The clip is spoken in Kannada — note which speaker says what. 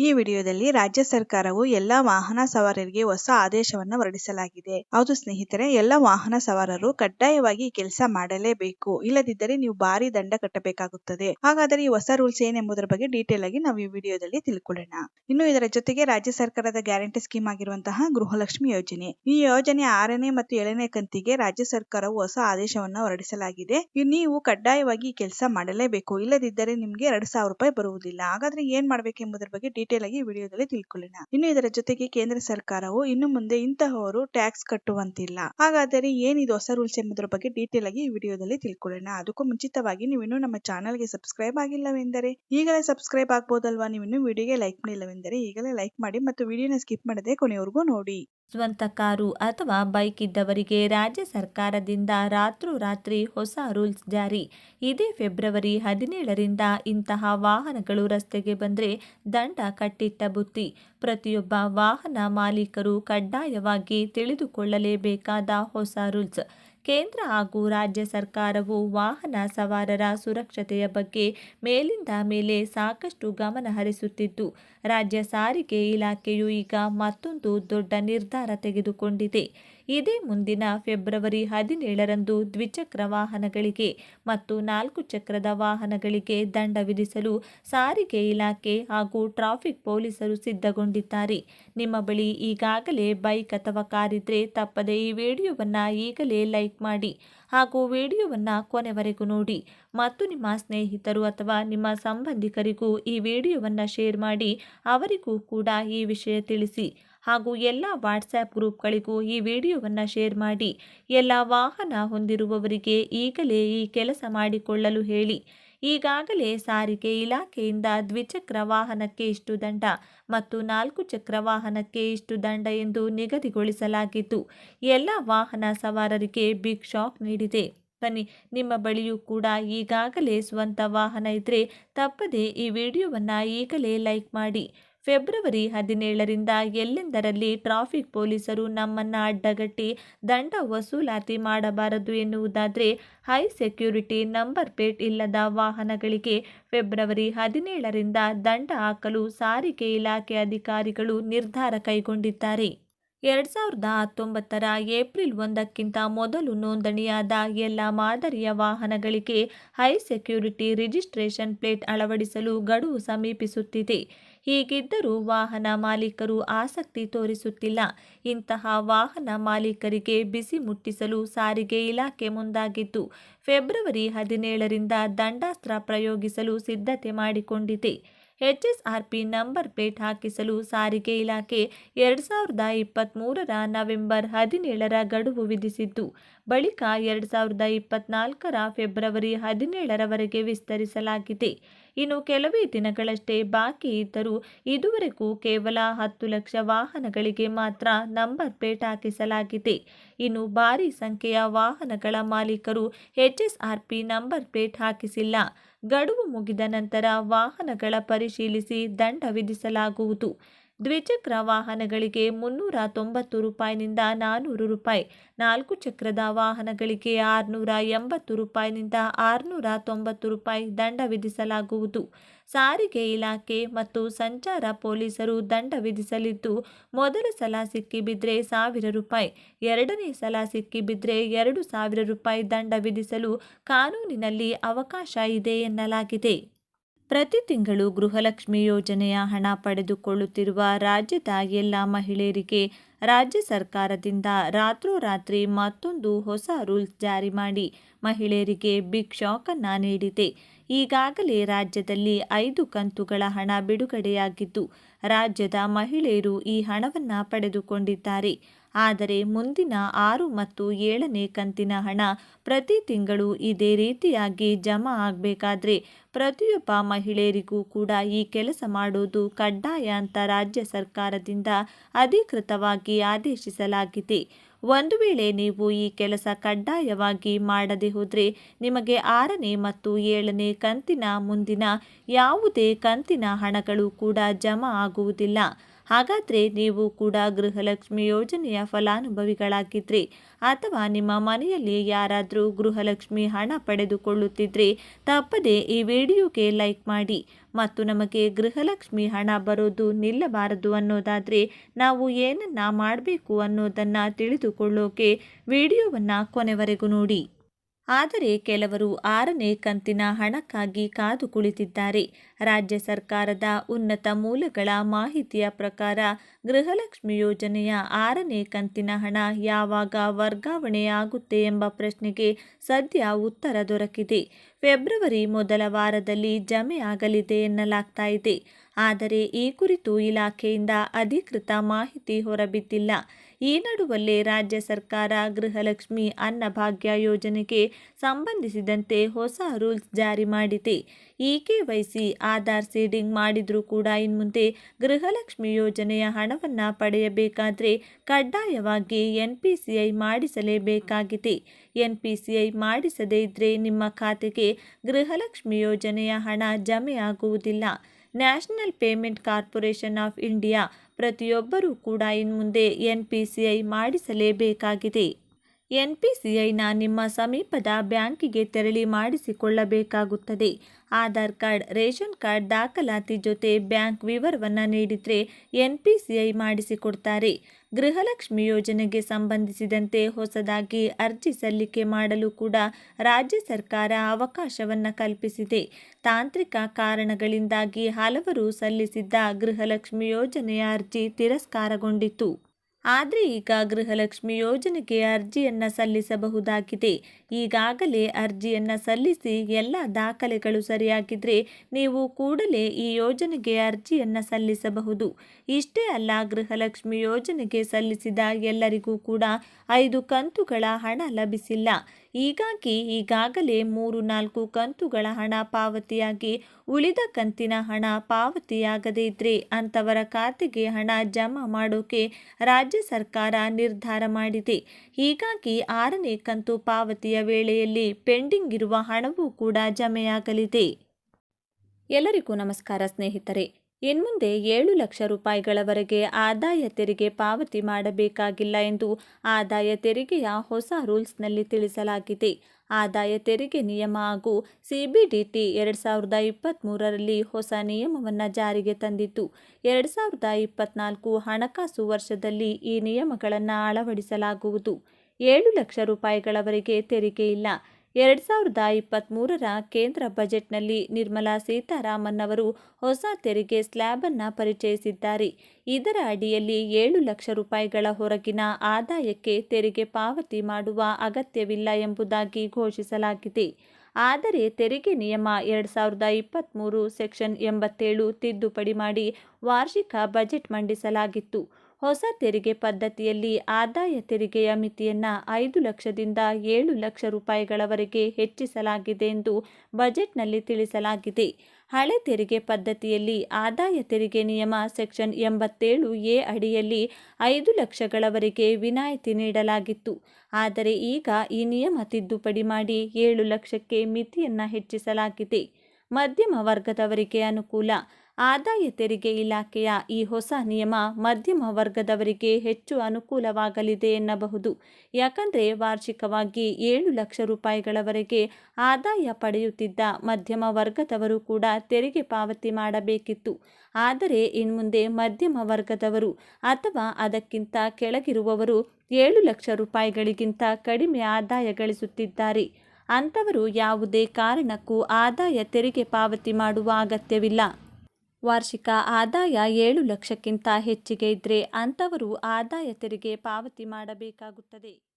Speaker 1: ಈ ವಿಡಿಯೋದಲ್ಲಿ ರಾಜ್ಯ ಸರ್ಕಾರವು ಎಲ್ಲ ವಾಹನ ಸವಾರರಿಗೆ ಹೊಸ ಆದೇಶವನ್ನು ಹೊರಡಿಸಲಾಗಿದೆ. ಹೌದು ಸ್ನೇಹಿತರೆ, ಎಲ್ಲ ವಾಹನ ಸವಾರರು ಕಡ್ಡಾಯವಾಗಿ ಕೆಲಸ ಮಾಡಲೇಬೇಕು. ಇಲ್ಲದಿದ್ದರೆ ನೀವು ಭಾರಿ ದಂಡ ಕಟ್ಟಬೇಕಾಗುತ್ತದೆ. ಹಾಗಾದರೆ ಈ ಹೊಸ ರೂಲ್ಸ್ ಏನೆಂಬುದರ ಬಗ್ಗೆ ಡೀಟೇಲ್ ಆಗಿ ನಾವು ಈ ವಿಡಿಯೋದಲ್ಲಿ ತಿಳ್ಕೊಳ್ಳೋಣ. ಇನ್ನು ಇದರ ಜೊತೆಗೆ ರಾಜ್ಯ ಸರ್ಕಾರದ ಗ್ಯಾರಂಟಿ ಸ್ಕೀಮ್ ಆಗಿರುವಂತಹ ಗೃಹಲಕ್ಷ್ಮಿ ಯೋಜನೆ. ಈ ಯೋಜನೆ ಆರನೇ ಮತ್ತು ಏಳನೇ ಕಂತಿಗೆ ರಾಜ್ಯ ಸರ್ಕಾರವು ಹೊಸ ಆದೇಶವನ್ನ ಹೊರಡಿಸಲಾಗಿದೆ. ನೀವು ಕಡ್ಡಾಯವಾಗಿ ಕೆಲಸ ಮಾಡಲೇಬೇಕು. ಇಲ್ಲದಿದ್ದರೆ ನಿಮಗೆ ಎರಡ್ ಸಾವಿರ ರೂಪಾಯಿ ಬರುವುದಿಲ್ಲ. ಹಾಗಾದ್ರೆ ಏನ್ ಮಾಡ್ಬೇಕೆಂಬುದರ ಬಗ್ಗೆ ಡೀಟೇಲ್ ಆಗಿ ವಿಡಿಯೋದಲ್ಲಿ ತಿಳ್ಕೊಳ್ಳೋಣ. ಇನ್ನು ಇದರ ಜೊತೆಗೆ ಕೇಂದ್ರ ಸರ್ಕಾರವು ಇನ್ನು ಮುಂದೆ ಇಂತಹವರು ಟ್ಯಾಕ್ಸ್ ಕಟ್ಟುವಂತಿಲ್ಲ. ಹಾಗಾದರೆ ಏನಿದು ಹೊಸ ರೂಲ್ಸ್ ಎಂಬುದರ ಬಗ್ಗೆ ಡೀಟೇಲ್ ಆಗಿ ಈ ವಿಡಿಯೋದಲ್ಲಿ ತಿಳ್ಕೊಳ್ಳೋಣ. ಅದಕ್ಕೂ ಮುಂಚಿತವಾಗಿ ನೀವು ಇನ್ನೂ ನಮ್ಮ ಚಾನಲ್ಗೆ ಸಬ್ಸ್ಕ್ರೈಬ್ ಆಗಿಲ್ಲವೆಂದರೆ ಈಗಲೇ ಸಬ್ಸ್ಕ್ರೈಬ್ ಆಗ್ಬೋದಲ್ವಾ? ನೀವು ಇನ್ನೂ ವಿಡಿಯೋಗೆ ಲೈಕ್ ಮಾಡಿಲ್ಲವೆಂದರೆ ಈಗಲೇ ಲೈಕ್ ಮಾಡಿ ಮತ್ತು ವಿಡಿಯೋನ ಸ್ಕಿಪ್ ಮಾಡದೆ ಕೊನೆಯವರೆಗೂ ನೋಡಿ.
Speaker 2: ಸ್ವಂತ ಕಾರು ಅಥವಾ ಬೈಕ್ ಇದ್ದವರಿಗೆ ರಾಜ್ಯ ಸರ್ಕಾರದಿಂದ ರಾತ್ರೋರಾತ್ರಿ ಹೊಸ ರೂಲ್ಸ್ ಜಾರಿ. ಇದೇ ಫೆಬ್ರವರಿ ಹದಿನೇಳರಿಂದ ಇಂತಹ ವಾಹನಗಳು ರಸ್ತೆಗೆ ಬಂದರೆ ದಂಡ ಕಟ್ಟಿಟ್ಟ ಬುತ್ತಿ. ಪ್ರತಿಯೊಬ್ಬ ವಾಹನ ಮಾಲೀಕರು ಕಡ್ಡಾಯವಾಗಿ ತಿಳಿದುಕೊಳ್ಳಲೇಬೇಕಾದ ಹೊಸ ರೂಲ್ಸ್. ಕೇಂದ್ರ ಹಾಗೂ ರಾಜ್ಯ ಸರ್ಕಾರವು ವಾಹನ ಸವಾರರ ಸುರಕ್ಷತೆಯ ಬಗ್ಗೆ ಮೇಲಿಂದ ಮೇಲೆ ಸಾಕಷ್ಟು ಗಮನ ಹರಿಸುತ್ತಿದ್ದು, ರಾಜ್ಯ ಸಾರಿಗೆ ಇಲಾಖೆಯು ಈಗ ಮತ್ತೊಂದು ದೊಡ್ಡ ನಿರ್ಧಾರ ತೆಗೆದುಕೊಂಡಿದೆ. ಇದೇ ಮುಂದಿನ ಫೆಬ್ರವರಿ ಹದಿನೇಳರಂದು ದ್ವಿಚಕ್ರ ವಾಹನಗಳಿಗೆ ಮತ್ತು ನಾಲ್ಕು ಚಕ್ರದ ವಾಹನಗಳಿಗೆ ದಂಡ ವಿಧಿಸಲು ಸಾರಿಗೆ ಇಲಾಖೆ ಹಾಗೂ ಟ್ರಾಫಿಕ್ ಪೊಲೀಸರು ಸಿದ್ಧಗೊಂಡಿದ್ದಾರೆ. ನಿಮ್ಮ ಬಳಿ ಈಗಾಗಲೇ ಬೈಕ್ ಅಥವಾ ಕಾರಿದ್ರೆ ತಪ್ಪದೆ ಈ ವಿಡಿಯೋವನ್ನು ಈಗಲೇ ಲೈಕ್ ಮಾಡಿ ಹಾಗೂ ವಿಡಿಯೋವನ್ನು ಕೊನೆವರೆಗೂ ನೋಡಿ. ಮತ್ತು ನಿಮ್ಮ ಸ್ನೇಹಿತರು ಅಥವಾ ನಿಮ್ಮ ಸಂಬಂಧಿಕರಿಗೂ ಈ ವಿಡಿಯೋವನ್ನು ಶೇರ್ ಮಾಡಿ ಅವರಿಗೂ ಕೂಡ ಈ ವಿಷಯ ತಿಳಿಸಿ. ಹಾಗೂ ಎಲ್ಲ ವಾಟ್ಸ್ಆ್ಯಪ್ ಗ್ರೂಪ್ಗಳಿಗೂ ಈ ವಿಡಿಯೋವನ್ನು ಶೇರ್ ಮಾಡಿ. ಎಲ್ಲ ವಾಹನ ಹೊಂದಿರುವವರಿಗೆ ಈಗಲೇ ಈ ಕೆಲಸ ಮಾಡಿಕೊಳ್ಳಲು ಹೇಳಿ. ಈಗಾಗಲೇ ಸಾರಿಗೆ ಇಲಾಖೆಯಿಂದ ದ್ವಿಚಕ್ರ ವಾಹನಕ್ಕೆ ಇಷ್ಟು ದಂಡ ಮತ್ತು ನಾಲ್ಕು ಚಕ್ರ ವಾಹನಕ್ಕೆ ಇಷ್ಟು ದಂಡ ಎಂದು ನಿಗದಿಗೊಳಿಸಲಾಗಿದ್ದು, ಎಲ್ಲ ವಾಹನ ಸವಾರರಿಗೆ ಬಿಗ್ ಶಾಕ್ ನೀಡಿದೆ. ಬನ್ನಿ, ನಿಮ್ಮ ಬಳಿಯೂ ಕೂಡ ಈಗಾಗಲೇ ಸ್ವಂತ ವಾಹನ ಇದ್ದರೆ ತಪ್ಪದೆ ಈ ವಿಡಿಯೋವನ್ನು ಈಗಲೇ ಲೈಕ್ ಮಾಡಿ. ಫೆಬ್ರವರಿ ಹದಿನೇಳರಿಂದ ಎಲ್ಲೆಂದರಲ್ಲಿ ಟ್ರಾಫಿಕ್ ಪೊಲೀಸರು ನಮ್ಮನ್ನು ಅಡ್ಡಗಟ್ಟಿ ದಂಡ ವಸೂಲಾತಿ ಮಾಡಬಾರದು ಎನ್ನುವುದಾದರೆ ಹೈ ಸೆಕ್ಯೂರಿಟಿ ನಂಬರ್ ಪ್ಲೇಟ್ ಇಲ್ಲದ ವಾಹನಗಳಿಗೆ ಫೆಬ್ರವರಿ ಹದಿನೇಳರಿಂದ ದಂಡ ಹಾಕಲು ಸಾರಿಗೆ ಇಲಾಖೆ ಅಧಿಕಾರಿಗಳು ನಿರ್ಧಾರ ಕೈಗೊಂಡಿದ್ದಾರೆ. ಎರಡು ಸಾವಿರದ ಹತ್ತೊಂಬತ್ತರ ಏಪ್ರಿಲ್ ಒಂದಕ್ಕಿಂತ ಮೊದಲು ನೋಂದಣಿಯಾದ ಎಲ್ಲ ಮಾದರಿಯ ವಾಹನಗಳಿಗೆ ಹೈ ಸೆಕ್ಯೂರಿಟಿ ರಿಜಿಸ್ಟ್ರೇಷನ್ ಪ್ಲೇಟ್ ಅಳವಡಿಸಲು ಗಡುವು ಸಮೀಪಿಸುತ್ತಿದೆ. ಹೀಗಿದ್ದರೂ ವಾಹನ ಮಾಲೀಕರು ಆಸಕ್ತಿ ತೋರಿಸುತ್ತಿಲ್ಲ. ಇಂತಹ ವಾಹನ ಮಾಲೀಕರಿಗೆ ಬಿಸಿ ಮುಟ್ಟಿಸಲು ಸಾರಿಗೆ ಇಲಾಖೆ ಮುಂದಾಗಿದ್ದು, ಫೆಬ್ರವರಿ ಹದಿನೇಳರಿಂದ ದಂಡಾಸ್ತ್ರ ಪ್ರಯೋಗಿಸಲು ಸಿದ್ಧತೆ ಮಾಡಿಕೊಂಡಿದೆ. ಎಚ್ಎಸ್ಆರ್ಪಿ ನಂಬರ್ ಪ್ಲೇಟ್ ಹಾಕಿಸಲು ಸಾರಿಗೆ ಇಲಾಖೆ ಎರಡು ಸಾವಿರದ ಇಪ್ಪತ್ತ್ಮೂರರ ನವೆಂಬರ್ ಹದಿನೇಳರ ಗಡುವು ವಿಧಿಸಿದ್ದು, ಬಳಿಕ ಎರಡು ಸಾವಿರದ ಇಪ್ಪತ್ನಾಲ್ಕರ ಫೆಬ್ರವರಿ ಹದಿನೇಳರವರೆಗೆ ವಿಸ್ತರಿಸಲಾಗಿದೆ. ಇನ್ನು ಕೆಲವೇ ದಿನಗಳಷ್ಟೇ ಬಾಕಿ ಇದ್ದರೂ ಇದುವರೆಗೂ ಕೇವಲ ಹತ್ತು ಲಕ್ಷ ವಾಹನಗಳಿಗೆ ಮಾತ್ರ ನಂಬರ್ ಪ್ಲೇಟ್ ಹಾಕಿಸಲಾಗಿದೆ. ಇನ್ನು ಭಾರಿ ಸಂಖ್ಯೆಯ ವಾಹನಗಳ ಮಾಲೀಕರು ಎಚ್ಎಸ್ಆರ್ಪಿ ನಂಬರ್ ಪ್ಲೇಟ್ ಹಾಕಿಸಿಲ್ಲ. ಗಡುವು ಮುಗಿದ ನಂತರ ವಾಹನಗಳ ಪರಿಶೀಲಿಸಿ ದಂಡ ವಿಧಿಸಲಾಗುವುದು. ದ್ವಿಚಕ್ರ ವಾಹನಗಳಿಗೆ ಮುನ್ನೂರ ತೊಂಬತ್ತು ರೂಪಾಯಿನಿಂದ ನಾನ್ನೂರು ರೂಪಾಯಿ, ನಾಲ್ಕು ಚಕ್ರದ ವಾಹನಗಳಿಗೆ ಆರುನೂರ ಎಂಬತ್ತು ರೂಪಾಯಿನಿಂದ ಆರುನೂರ ತೊಂಬತ್ತು ರೂಪಾಯಿ ದಂಡ ವಿಧಿಸಲಾಗುವುದು. ಸಾರಿಗೆ ಇಲಾಖೆ ಮತ್ತು ಸಂಚಾರ ಪೊಲೀಸರು ದಂಡ ವಿಧಿಸಲಿದ್ದು, ಮೊದಲ ಸಲ ಸಿಕ್ಕಿಬಿದ್ರೆ ಸಾವಿರ ರೂಪಾಯಿ, ಎರಡನೇ ಸಲ ಸಿಕ್ಕಿಬಿದ್ರೆ ಎರಡು ಸಾವಿರ ರೂಪಾಯಿ ದಂಡ ವಿಧಿಸಲು ಕಾನೂನಿನಲ್ಲಿ ಅವಕಾಶ ಇದೆ ಎನ್ನಲಾಗಿದೆ. ಪ್ರತಿ ತಿಂಗಳು ಗೃಹಲಕ್ಷ್ಮಿ ಯೋಜನೆಯ ಹಣ ಪಡೆದುಕೊಳ್ಳುತ್ತಿರುವ ರಾಜ್ಯದ ಎಲ್ಲ ಮಹಿಳೆಯರಿಗೆ ರಾಜ್ಯ ಸರ್ಕಾರದಿಂದ ರಾತ್ರೋರಾತ್ರಿ ಮತ್ತೊಂದು ಹೊಸ ರೂಲ್ಸ್ ಜಾರಿ ಮಾಡಿ ಮಹಿಳೆಯರಿಗೆ ಬಿಗ್ ಶಾಕನ್ನು ನೀಡಿದೆ. ಈಗಾಗಲೇ ರಾಜ್ಯದಲ್ಲಿ ಐದು ಕಂತುಗಳ ಹಣ ಬಿಡುಗಡೆಯಾಗಿದ್ದು, ರಾಜ್ಯದ ಮಹಿಳೆಯರು ಈ ಹಣವನ್ನು ಪಡೆದುಕೊಂಡಿದ್ದಾರೆ. ಆದರೆ ಮುಂದಿನ ಆರು ಮತ್ತು ಏಳನೇ ಕಂತಿನ ಹಣ ಪ್ರತಿ ತಿಂಗಳು ಇದೇ ರೀತಿಯಾಗಿ ಜಮಾ ಆಗಬೇಕಾದ್ರೆ ಪ್ರತಿಯೊಬ್ಬ ಮಹಿಳೆಯರಿಗೂ ಕೂಡ ಈ ಕೆಲಸ ಮಾಡೋದು ಕಡ್ಡಾಯ ಅಂತ ರಾಜ್ಯ ಸರ್ಕಾರದಿಂದ ಅಧಿಕೃತವಾಗಿ ಆದೇಶಿಸಲಾಗಿದೆ. ಒಂದು ವೇಳೆ ನೀವು ಈ ಕೆಲಸ ಕಡ್ಡಾಯವಾಗಿ ಮಾಡದೆ ಹೋದರೆ ನಿಮಗೆ ಆರನೇ ಮತ್ತು ಏಳನೇ ಕಂತಿನ ಮುಂದಿನ ಯಾವುದೇ ಕಂತಿನ ಹಣಗಳು ಕೂಡ ಜಮಾ ಆಗುವುದಿಲ್ಲ. ಹಾಗಾದರೆ ನೀವು ಕೂಡ ಗೃಹಲಕ್ಷ್ಮಿ ಯೋಜನೆಯ ಫಲಾನುಭವಿಗಳಾಗಿದ್ದರೆ ಅಥವಾ ನಿಮ್ಮ ಮನೆಯಲ್ಲಿ ಯಾರಾದರೂ ಗೃಹಲಕ್ಷ್ಮಿ ಹಣ ಪಡೆದುಕೊಳ್ಳುತ್ತಿದ್ದರೆ ತಪ್ಪದೆ ಈ ವಿಡಿಯೋಗೆ ಲೈಕ್ ಮಾಡಿ. ಮತ್ತು ನಮಗೆ ಗೃಹಲಕ್ಷ್ಮಿ ಹಣ ಬರೋದು ನಿಲ್ಲಬಾರದು ಅನ್ನೋದಾದರೆ ನಾವು ಏನನ್ನ ಮಾಡಬೇಕು ಅನ್ನೋದನ್ನು ತಿಳಿದುಕೊಳ್ಳೋಕೆ ವಿಡಿಯೋವನ್ನು ಕೊನೆವರೆಗೂ ನೋಡಿ. ಆದರೆ ಕೆಲವರು ಆರನೇ ಕಂತಿನ ಹಣಕ್ಕಾಗಿ ಕಾದು ಕುಳಿತಿದ್ದಾರೆ. ರಾಜ್ಯ ಸರ್ಕಾರದ ಉನ್ನತ ಮೂಲಗಳ ಮಾಹಿತಿಯ ಪ್ರಕಾರ ಗೃಹಲಕ್ಷ್ಮಿ ಯೋಜನೆಯ ಆರನೇ ಕಂತಿನ ಹಣ ಯಾವಾಗ ವರ್ಗಾವಣೆ ಆಗುತ್ತೆ ಎಂಬ ಪ್ರಶ್ನೆಗೆ ಸದ್ಯ ಉತ್ತರ ದೊರಕಿದೆ. ಫೆಬ್ರವರಿ ಮೊದಲ ವಾರದಲ್ಲಿ ಜಮೆ ಆಗಲಿದೆ ಎನ್ನಲಾಗ್ತಾ ಇದೆ. ಆದರೆ ಈ ಕುರಿತು ಇಲಾಖೆಯಿಂದ ಅಧಿಕೃತ ಮಾಹಿತಿ ಹೊರಬಿದ್ದಿಲ್ಲ. ಈ ನಡುವಲ್ಲೇ ರಾಜ್ಯ ಸರ್ಕಾರ ಗೃಹಲಕ್ಷ್ಮಿ ಅನ್ನಭಾಗ್ಯ ಯೋಜನೆಗೆ ಸಂಬಂಧಿಸಿದಂತೆ ಹೊಸ ರೂಲ್ಸ್ ಜಾರಿ ಮಾಡಿದೆ. ಈ ಕೆ ವೈಸಿ ಆಧಾರ್ ಸೀಡಿಂಗ್ ಮಾಡಿದರೂ ಕೂಡ ಇನ್ಮುಂದೆ ಗೃಹಲಕ್ಷ್ಮಿ ಯೋಜನೆಯ ಹಣವನ್ನು ಪಡೆಯಬೇಕಾದರೆ ಕಡ್ಡಾಯವಾಗಿ ಎನ್ ಮಾಡಿಸಲೇಬೇಕಾಗಿದೆ. ಎನ್ ಪಿ ಸಿ ಐ ಮಾಡಿಸದೇ ಇದ್ದರೆ ನಿಮ್ಮ ಖಾತೆಗೆ ಗೃಹಲಕ್ಷ್ಮಿ ಯೋಜನೆಯ ಹಣ ಜಮೆ ಆಗುವುದಿಲ್ಲ national payment corporation of India ಪ್ರತಿಯೊಬ್ಬರೂ ಕೂಡ ಇನ್ಮುಂದೆ ಎನ್ ಪಿ ಸಿ ಐ ಮಾಡಿಸಲೇಬೇಕಾಗಿದೆ. ಎನ್ ಪಿ ಸಿ ಐನ ನಿಮ್ಮ ಸಮೀಪದ ಬ್ಯಾಂಕಿಗೆ ತೆರಳಿ ಮಾಡಿಸಿಕೊಳ್ಳಬೇಕಾಗುತ್ತದೆ. ಆಧಾರ್ ಕಾರ್ಡ್, ರೇಷನ್ ಕಾರ್ಡ್ ದಾಖಲಾತಿ ಜೊತೆ ಬ್ಯಾಂಕ್ ವಿವರವನ್ನು ನೀಡಿದರೆ ಎನ್ ಪಿ ಸಿ ಐ ಮಾಡಿಸಿಕೊಡ್ತಾರೆ. ಗೃಹಲಕ್ಷ್ಮಿ ಯೋಜನೆಗೆ ಸಂಬಂಧಿಸಿದಂತೆ ಹೊಸದಾಗಿ ಅರ್ಜಿ ಸಲ್ಲಿಕೆ ಮಾಡಲು ಕೂಡ ರಾಜ್ಯ ಸರ್ಕಾರ ಅವಕಾಶವನ್ನು ಕಲ್ಪಿಸಿದೆ. ತಾಂತ್ರಿಕ ಕಾರಣಗಳಿಂದಾಗಿ ಹಲವರು ಸಲ್ಲಿಸಿದ್ದ ಗೃಹಲಕ್ಷ್ಮಿ ಯೋಜನೆಯ ಅರ್ಜಿ ತಿರಸ್ಕಾರಗೊಂಡಿತ್ತು. ಆದರೆ ಈಗ ಗೃಹಲಕ್ಷ್ಮಿ ಯೋಜನೆಗೆ ಅರ್ಜಿಯನ್ನು ಸಲ್ಲಿಸಬಹುದಾಗಿದೆ. ಈಗಾಗಲೇ ಅರ್ಜಿಯನ್ನು ಸಲ್ಲಿಸಿ ಎಲ್ಲ ದಾಖಲೆಗಳು ಸರಿಯಾಗಿದ್ದರೆ ನೀವು ಕೂಡಲೇ ಈ ಯೋಜನೆಗೆ ಅರ್ಜಿಯನ್ನು ಸಲ್ಲಿಸಬಹುದು. ಇಷ್ಟೇ ಅಲ್ಲ, ಗೃಹಲಕ್ಷ್ಮಿ ಯೋಜನೆಗೆ ಸಲ್ಲಿಸಿದ ಎಲ್ಲರಿಗೂ ಕೂಡ ಐದು ಕಂತುಗಳ ಹಣ ಲಭಿಸಿಲ್ಲ. ಹೀಗಾಗಿ ಈಗಾಗಲೇ ಮೂರು ನಾಲ್ಕು ಕಂತುಗಳ ಹಣ ಪಾವತಿಯಾಗಿ ಉಳಿದ ಕಂತಿನ ಹಣ ಪಾವತಿಯಾಗದೇ ಇದ್ರೆ ಅಂಥವರ ಖಾತೆಗೆ ಹಣ ಜಮಾ ಮಾಡೋಕೆ ರಾಜ್ಯ ಸರ್ಕಾರ ನಿರ್ಧಾರ ಮಾಡಿದೆ. ಹೀಗಾಗಿ ಆರನೇ ಕಂತು ಪಾವತಿಯ ವೇಳೆಯಲ್ಲಿ ಪೆಂಡಿಂಗ್ ಇರುವ ಹಣವೂ ಕೂಡ ಜಮೆಯಾಗಲಿದೆ. ಎಲ್ಲರಿಗೂ ನಮಸ್ಕಾರ ಸ್ನೇಹಿತರೆ. ಇನ್ಮುಂದೆ ಏಳು ಲಕ್ಷ ರೂಪಾಯಿಗಳವರೆಗೆ ಆದಾಯ ತೆರಿಗೆ ಪಾವತಿ ಮಾಡಬೇಕಾಗಿಲ್ಲ ಎಂದು ಆದಾಯ ತೆರಿಗೆಯ ಹೊಸ ರೂಲ್ಸ್ನಲ್ಲಿ ತಿಳಿಸಲಾಗಿದೆ. ಆದಾಯ ತೆರಿಗೆ ನಿಯಮ ಹಾಗೂ ಸಿಬಿಡಿಟಿ ಎರಡು ಸಾವಿರದ ಇಪ್ಪತ್ತ್ಮೂರರಲ್ಲಿ ಹೊಸ ನಿಯಮವನ್ನು ಜಾರಿಗೆ ತಂದಿತ್ತು. ಎರಡು ಸಾವಿರದ ಇಪ್ಪತ್ತ್ನಾಲ್ಕು ಹಣಕಾಸು ವರ್ಷದಲ್ಲಿ ಈ ನಿಯಮಗಳನ್ನು ಅಳವಡಿಸಲಾಗುವುದು. ಏಳು ಲಕ್ಷ ರೂಪಾಯಿಗಳವರೆಗೆ ತೆರಿಗೆ ಇಲ್ಲ. ಎರಡು ಸಾವಿರದ ಇಪ್ಪತ್ತ್ಮೂರರ ಕೇಂದ್ರ ಬಜೆಟ್ನಲ್ಲಿ ನಿರ್ಮಲಾ ಸೀತಾರಾಮನ್ ಅವರು ಹೊಸ ತೆರಿಗೆ ಸ್ಲ್ಯಾಬನ್ನು ಪರಿಚಯಿಸಿದ್ದಾರೆ. ಇದರ ಅಡಿಯಲ್ಲಿ ಏಳು ಲಕ್ಷ ರೂಪಾಯಿಗಳ ಹೊರಗಿನ ಆದಾಯಕ್ಕೆ ತೆರಿಗೆ ಪಾವತಿ ಮಾಡುವ ಅಗತ್ಯವಿಲ್ಲ ಎಂಬುದಾಗಿ ಘೋಷಿಸಲಾಗಿದೆ. ಆದರೆ ತೆರಿಗೆ ನಿಯಮ ಎರಡು ಸಾವಿರದ ಇಪ್ಪತ್ತ್ಮೂರು ಸೆಕ್ಷನ್ ಎಂಬತ್ತೇಳು ತಿದ್ದುಪಡಿ ಮಾಡಿ ವಾರ್ಷಿಕ ಬಜೆಟ್ ಮಂಡಿಸಲಾಗಿತ್ತು. ಹೊಸ ತೆರಿಗೆ ಪದ್ಧತಿಯಲ್ಲಿ ಆದಾಯ ತೆರಿಗೆಯ ಮಿತಿಯನ್ನು ಐದು ಲಕ್ಷದಿಂದ ಏಳು ಲಕ್ಷ ರೂಪಾಯಿಗಳವರೆಗೆ ಹೆಚ್ಚಿಸಲಾಗಿದೆ ಎಂದು ಬಜೆಟ್ನಲ್ಲಿ ತಿಳಿಸಲಾಗಿದೆ. ಹಳೆ ತೆರಿಗೆ ಪದ್ಧತಿಯಲ್ಲಿ ಆದಾಯ ತೆರಿಗೆ ನಿಯಮ ಸೆಕ್ಷನ್ ಎಂಬತ್ತೇಳು ಎ ಅಡಿಯಲ್ಲಿ ಐದು ಲಕ್ಷಗಳವರೆಗೆ ವಿನಾಯಿತಿ ನೀಡಲಾಗಿತ್ತು. ಆದರೆ ಈಗ ಈ ನಿಯಮ ತಿದ್ದುಪಡಿ ಮಾಡಿ ಏಳು ಲಕ್ಷಕ್ಕೆ ಮಿತಿಯನ್ನು ಹೆಚ್ಚಿಸಲಾಗಿದೆ. ಮಧ್ಯಮ ವರ್ಗದವರಿಗೆ ಅನುಕೂಲ. ಆದಾಯ ತೆರಿಗೆ ಇಲಾಖೆಯ ಈ ಹೊಸ ನಿಯಮ ಮಧ್ಯಮ ವರ್ಗದವರಿಗೆ ಹೆಚ್ಚು ಅನುಕೂಲವಾಗಲಿದೆ ಎನ್ನಬಹುದು. ಯಾಕಂದರೆ ವಾರ್ಷಿಕವಾಗಿ ಏಳು ಲಕ್ಷ ರೂಪಾಯಿಗಳವರೆಗೆ ಆದಾಯ ಪಡೆಯುತ್ತಿದ್ದ ಮಧ್ಯಮ ವರ್ಗದವರು ಕೂಡ ತೆರಿಗೆ ಪಾವತಿ ಮಾಡಬೇಕಿತ್ತು. ಆದರೆ ಇನ್ಮುಂದೆ ಮಧ್ಯಮ ವರ್ಗದವರು ಅಥವಾ ಅದಕ್ಕಿಂತ ಕೆಳಗಿರುವವರು ಏಳು ಲಕ್ಷ ರೂಪಾಯಿಗಳಿಗಿಂತ ಕಡಿಮೆ ಆದಾಯ ಗಳಿಸುತ್ತಿದ್ದಾರೆ. ಅಂಥವರು ಯಾವುದೇ ಕಾರಣಕ್ಕೂ ಆದಾಯ ತೆರಿಗೆ ಪಾವತಿ ಮಾಡುವ ಅಗತ್ಯವಿಲ್ಲ. ವಾರ್ಷಿಕ ಆದಾಯ ಏಳು ಲಕ್ಷಕ್ಕಿಂತ ಹೆಚ್ಚಿಗೆ ಇದ್ದರೆ ಅಂಥವರು ಆದಾಯ ತೆರಿಗೆ ಪಾವತಿ ಮಾಡಬೇಕಾಗುತ್ತದೆ.